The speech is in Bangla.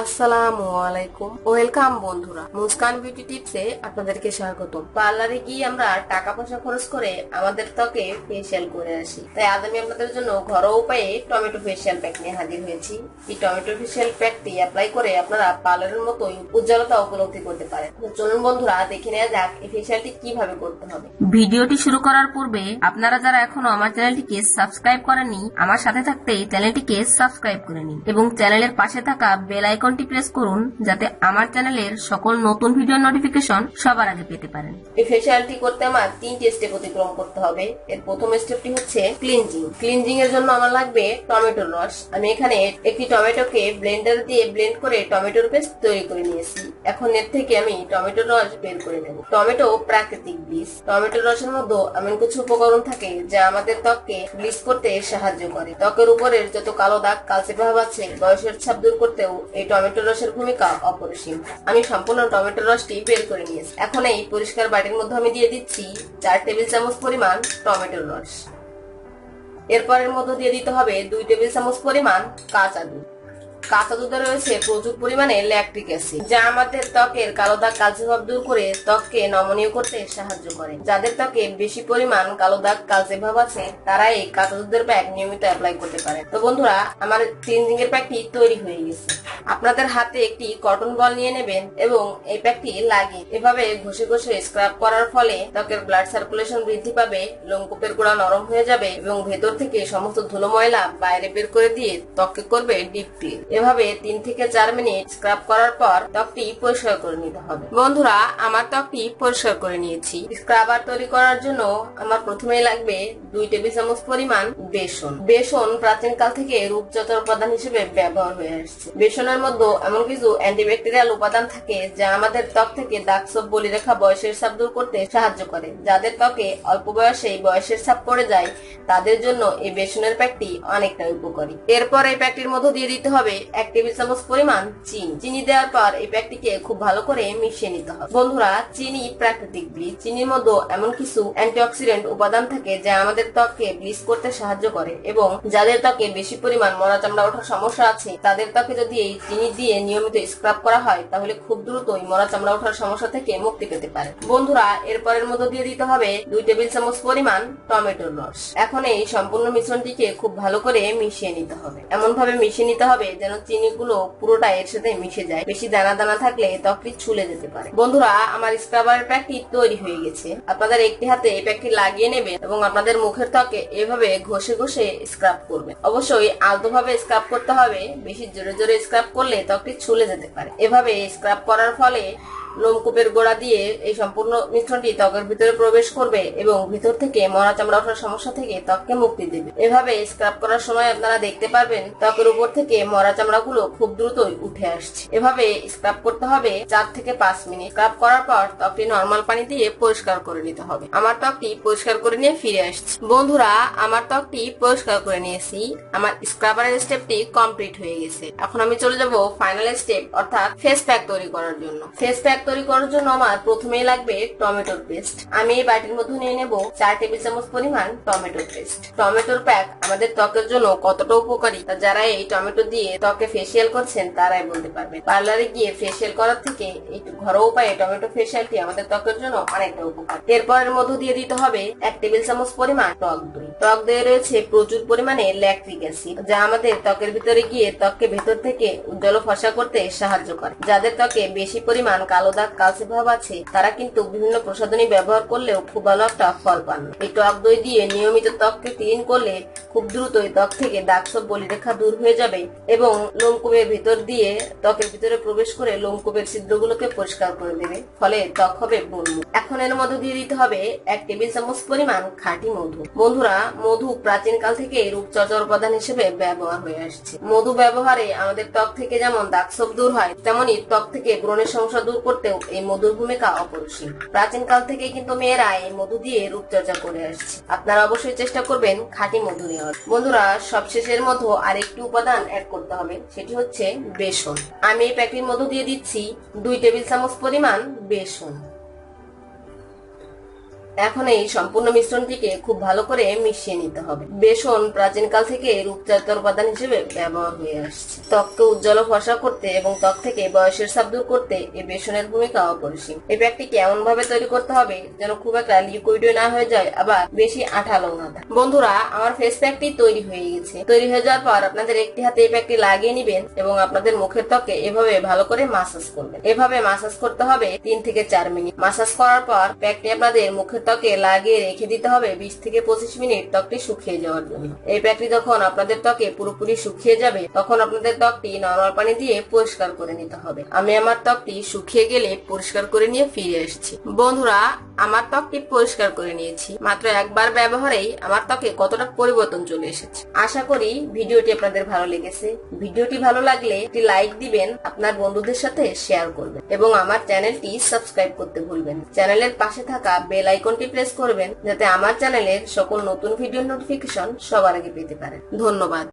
আসসালামু আলাইকুম। ওয়েলকাম বন্ধুরা। মুস্কান আপনাদেরকে স্বাগত গিয়ে আমরা টাকা পয়সা খরচ করে আমাদের ফেসিয়াল করে আসি। তাই আজ আমি আপনাদের জন্য ঘরোয়া উপায়ে টমেটো ফেসিয়াল প্যাক নিয়ে হাজির হয়েছি। এই টমেটো ফেসিয়াল অ্যাপ্লাই করে আপনারা পার্লারের মতোই উজ্জ্বলতা উপলব্ধি করতে পারেন। চলুন বন্ধুরা, দেখে নেওয়া যাক এই ফেসিয়ালটি কীভাবে করতে হবে। ভিডিওটি শুরু করার পূর্বে আপনারা যারা এখনও আমার চ্যানেলটিকে সাবস্ক্রাইব করেননি, আমার সাথে থাকতে চ্যানেলটিকে সাবস্ক্রাইব করে নিন এবং চ্যানেলের পাশে থাকা বেল আইকনটি প্রেস করুন যাতে আমার চ্যানেলের সকল নতুন ভিডিও নোটিফিকেশন সবার আগে পেতে পারেন। এই ফেসিয়ালটি করতে আমার তিনটি স্টেপ অতিক্রম করতে হবে। এর প্রথম স্টেপটি হচ্ছে ক্লিনজিং ক্লিনজিং এর জন্য আমার লাগবে টমেটোর রস। আমি এখানে একটি টমেটোকে ব্লেন্ডার দিয়ে ব্লেন্ড করে টমেটোর পেস্ট তৈরি করে নিয়েছি। এখন এর থেকে আমি টমেটোর রস বের করে নেব। টমেটো প্রাকৃতিক বীজ। টমেটোর রসের মধ্যে এমন কিছু উপকরণ থাকে যা আমাদের ত্বককে ব্লিচ করতে সাহায্য করে। ত্বকের উপরের যত কালো দাগ, কালচে ভাব আছে, বয়সের ছাপ দূর করতেও এই টমেটো রসের ভূমিকা অপরিসীম। আমি সম্পূর্ণ টমেটো রসটি বের করে নিয়েছি। এখন এই পরিষ্কার বাটির মধ্যে আমি দিয়ে দিচ্ছি চার টেবিল চামচ পরিমাণ টমেটোর রস। এরপরের মধ্যে দিয়ে দিতে হবে দুই টেবিল চামচ পরিমাণ কাঁচা দুধ। কাঁচা দুধে রয়েছে প্রচুর পরিমাণে ল্যাকটিক অ্যাসিড, যা আমাদের ত্বকের কালো দাগ কালচে ভাব দূর করে ত্বককে নমনীয় করতে সাহায্য করে। যাদের ত্বকে বেশি পরিমাণ কালো দাগ কালচে ভাব আছে তারা এই কাঁচা দুধের প্যাক নিয়মিত অ্যাপ্লাই করতে পারে তো বন্ধুরা, আমার ক্লিনজিং এর প্যাকটি তৈরি হয়ে গেছে। আপনাদের হাতে একটি কটন বল নিয়ে নেবেন এবং এই প্যাকটি লাগিয়ে এভাবে ঘষে ঘষে স্ক্রাব করার ফলে ত্বকের ব্লাড সার্কুলেশন বৃদ্ধি পাবে, লোমকূপের গোড়া নরম হয়ে যাবে এবং ভেতর থেকে সমস্ত ধুলো ময়লা বাইরে বের করে দিয়ে ত্বককে করবে ডিপ ক্লিন। এভাবে তিন থেকে চার মিনিট স্ক্রাব করার পর ত্বকটি পরিষ্কার করে নিতে হবে। বন্ধুরা, আমার ত্বকটি পরিষ্কার করে নিয়েছি। স্ক্রাবার তৈরি করার জন্য আমার প্রথমেই লাগবে দুই টেবিল চামচ পরিমাণ বেসন। বেসন প্রাচীন কাল থেকে রূপচর্চার উপাদান হিসেবে ব্যবহার হয়ে আসছে। বেসনের মধ্যে এমন কিছু অ্যান্টিব্যাকটেরিয়াল উপাদান থাকে যা আমাদের ত্বক থেকে দাগ সব বলি রেখা বয়সের ছাপ দূর করতে সাহায্য করে। যাদের ত্বকে অল্প বয়সে বয়সের ছাপ পড়ে যায়, তাদের জন্য এই বেসনের প্যাকটি অনেকটা উপকারী। এরপর এই প্যাকটির মধ্যে দিয়ে দিতে হবে এক টেবিল চামচ পরিমাণ চিনি। চিনি দেওয়ার পর এই প্যাকটিকে খুব ভালো করে মিশিয়ে নিতে হবে। বন্ধুরা, চিনি প্রাকৃতিক ব্লিচ। চিনির মধ্যে এমন কিছু অ্যান্টিঅক্সিডেন্ট উপাদান থাকে যা আমাদের ত্বককে ব্লিচ করতে সাহায্য করে এবং যাদের ত্বকে বেশি পরিমাণ মরা চামড়া ওঠার সমস্যা আছে, তাদের ত্বকে যদি এই চিনি দিয়ে নিয়মিত স্ক্রাব করা হয়, তাহলে খুব দ্রুতই মরা চামড়া ওঠার সমস্যা থেকে মুক্তি পেতে পারে। বন্ধুরা, এরপরের মধ্যে দিয়ে দিতে হবে দুই টেবিল চামচ পরিমাণ টমেটোর রস। এখন এই সম্পূর্ণ মিশ্রণটিকে খুব ভালো করে মিশিয়ে নিতে হবে। এমন ভাবে মিশিয়ে নিতে হবে যেন চিনিগুলো পুরোটা এর সাথে মিশে যায়। বেশি দানা দানা থাকলে ত্বকটি ছুলে যেতে পারে। বন্ধুরা, আমার স্ক্রাবারের প্যাকটি তৈরি হয়ে গেছে। আপনাদের একটি হাতে এই প্যাকটি লাগিয়ে নেবেন এবং আপনাদের মুখের ত্বকে এভাবে ঘষে ঘষে স্ক্রাব করবেন। অবশ্যই আলতোভাবে স্ক্রাব করতে হবে, বেশি জোরে জোরে স্ক্রাব করলে ত্বকটি ছুলে যেতে পারে। এভাবে স্ক্রাব করার ফলে লোমকূপের গোড়া দিয়ে এই সম্পূর্ণ মিশ্রণটি ত্বকের ভিতরে প্রবেশ করবে এবং ভিতর থেকে মরা চামড়া ওঠার সমস্যা থেকে ত্বককে মুক্তি দেবে। এভাবে স্ক্রাব করার সময় আপনারা দেখতে পারবেন ত্বকের উপর থেকে মরা চামড়াগুলো খুব দ্রুতই উঠে আসছে। এভাবে স্ক্রাব করতে হবে চার থেকে পাঁচ মিনিট। স্ক্রাব করার পর ত্বকটি নর্মাল পানি দিয়ে পরিষ্কার করে নিতে হবে। আমার ত্বকটি পরিষ্কার করে নিয়ে ফিরে আসছি। বন্ধুরা, আমার ত্বকটি পরিষ্কার করে নিয়েছি। আমার স্ক্রাবারের স্টেপটি কমপ্লিট হয়ে গেছে। এখন আমি চলে যাব ফাইনাল স্টেপ, অর্থাৎ ফেস প্যাক তৈরি করার জন্য। ফেস প্যাক তৈরি করার জন্য আমার প্রথমেই লাগবে টমেটোর পেস্ট। আমি এই বাটির মধ্যে নিয়ে নেব চার টেবিল চামচ পরিমাণ টমেটোর পেস্ট। টমেটোর প্যাক আমাদের ত্বকের জন্য কতটা উপকারী তা যারা এই টমেটো দিয়ে ত্বকে ফেসিয়াল করছেন তারাই বলতে পারবে। পার্লারে গিয়ে ফেসিয়াল করার থেকে এই ঘরোয়া উপায়ে টমেটো ফেসিয়ালটি আমাদের ত্বকের জন্য অনেকটা উপকার। এরপরের মধ্যে দিয়ে দিতে হবে এক টেবিল চামচ পরিমাণ টক দই। টক দইয়ে রয়েছে প্রচুর পরিমাণে ল্যাকটিক অ্যাসিড, যা আমাদের ত্বকের ভিতরে গিয়ে ত্বককে ভেতর থেকে উজ্জ্বল ফসা করতে সাহায্য করে, যাদের ত্বকে বেশি পরিমাণ কালো দাগ কালচে ভাব আছে, তারা কিন্তু বিভিন্ন প্রসাধনী ব্যবহার করলেও খুব ভালো একটা ফল পান। এই টক দই দিয়ে নিয়মিত ত্বককে ক্লিন করলে খুব দ্রুতই ত্বক থেকে দাগ সব বলিরেখা দূর হয়ে যাবে এবং লোমকূপের ভিতর দিয়ে ত্বকের ভিতরে প্রবেশ করে লোমকূপের ছিদ্রগুলোকে পরিষ্কার করে দেবে, ফলে ত্বক হবে বলমু এখন এর মধ্যে দিয়ে দিতে হবে এক টেবিল চামচ পরিমাণ খাঁটি মধু। বন্ধুরা, মধু প্রাচীন কাল থেকে রূপচর্চার উপাদান হিসেবে ব্যবহার হয়ে আসছে। মধু ব্যবহারে আমাদের ত্বক থেকে যেমন দাগ সব দূর হয়, তেমনি ত্বক থেকে ব্রণের সমস্যা দূর করতেও এই মধুর ভূমিকা অপরিসীম প্রাচীন কাল থেকে কিন্তু মেয়েরা এই মধু দিয়ে রূপচর্চা করে আসছে। আপনারা অবশ্যই চেষ্টা করবেন খাঁটি মধু নেওয়ার। বন্ধুরা, সবশেষের মধ্যে আরেকটি উপাদান অ্যাড করতে হবে, সেটি হচ্ছে বেসন। আমি এই প্যাকেটের মধু দিয়ে দিচ্ছি দুই টেবিল চামচ পরিমাণ বেসন। এখন এই সম্পূর্ণ মিশ্রণটিকে খুব ভালো করে মিশিয়ে নিতে হবে। বেসন প্রাচীনকাল থেকে রূপচর্চার উপাদান হিসেবে ব্যবহার হয়ে আসছে। ত্বককে উজ্জ্বল ও ফর্সা করতে এবং ত্বক থেকে বয়সের সাপ দূর করতে এই বেসনের ভূমিকা অপরিসীম। এই প্যাকটিকে এমন ভাবে তৈরি করতে হবে যেন খুব একটা লিকুইড না হয়ে যায়, আবার বেশি আঠালো না থাকে। বন্ধুরা, আমার ফেস প্যাকটি তৈরি হয়ে গেছে। তৈরি হয়ে যাওয়ার পর আপনাদের একটি হাতে এই প্যাকটি লাগিয়ে নিবেন এবং আপনাদের মুখের ত্বকে এভাবে ভালো করে মাসাজ করবেন। এভাবে মাসাজ করতে হবে তিন থেকে চার মিনিট। মাসাজ করার পর প্যাকটি আপনাদের মুখের ত্বকে লাগিয়ে রেখে দিতে হবে বিশ থেকে পঁচিশ মিনিট ত্বকটি শুকিয়ে যাওয়ার জন্য। এই প্যাকটি যখন আপনাদের ত্বকে পুরোপুরি শুকিয়ে যাবে, তখন আপনাদের ত্বকটি নরমাল পানি দিয়ে পরিষ্কার করে নিতে হবে। আমি আমার ত্বকটি শুকিয়ে গেলে পরিষ্কার করে নিয়ে ফিরে এসেছি। বন্ধুরা আমার ত্বকটি পরিষ্কার করে নিয়েছি। মাত্র একবার ব্যবহারেই আমার ত্বকে কতটা পরিবর্তন চলে এসেছে। আশা করি ভিডিওটি আপনাদের ভালো লেগেছে। ভিডিওটি ভালো লাগলে একটি লাইক দিবেন, আপনার বন্ধুদের সাথে শেয়ার করবেন এবং আমার চ্যানেলটি সাবস্ক্রাইব করতে ভুলবেন চ্যানেলের পাশে থাকা বেল আইকনটি প্রেস করবেন, যাতে আমার চ্যানেলের সকল নতুন ভিডিও নোটিফিকেশন সবার আগে পেতে পারেন। ধন্যবাদ।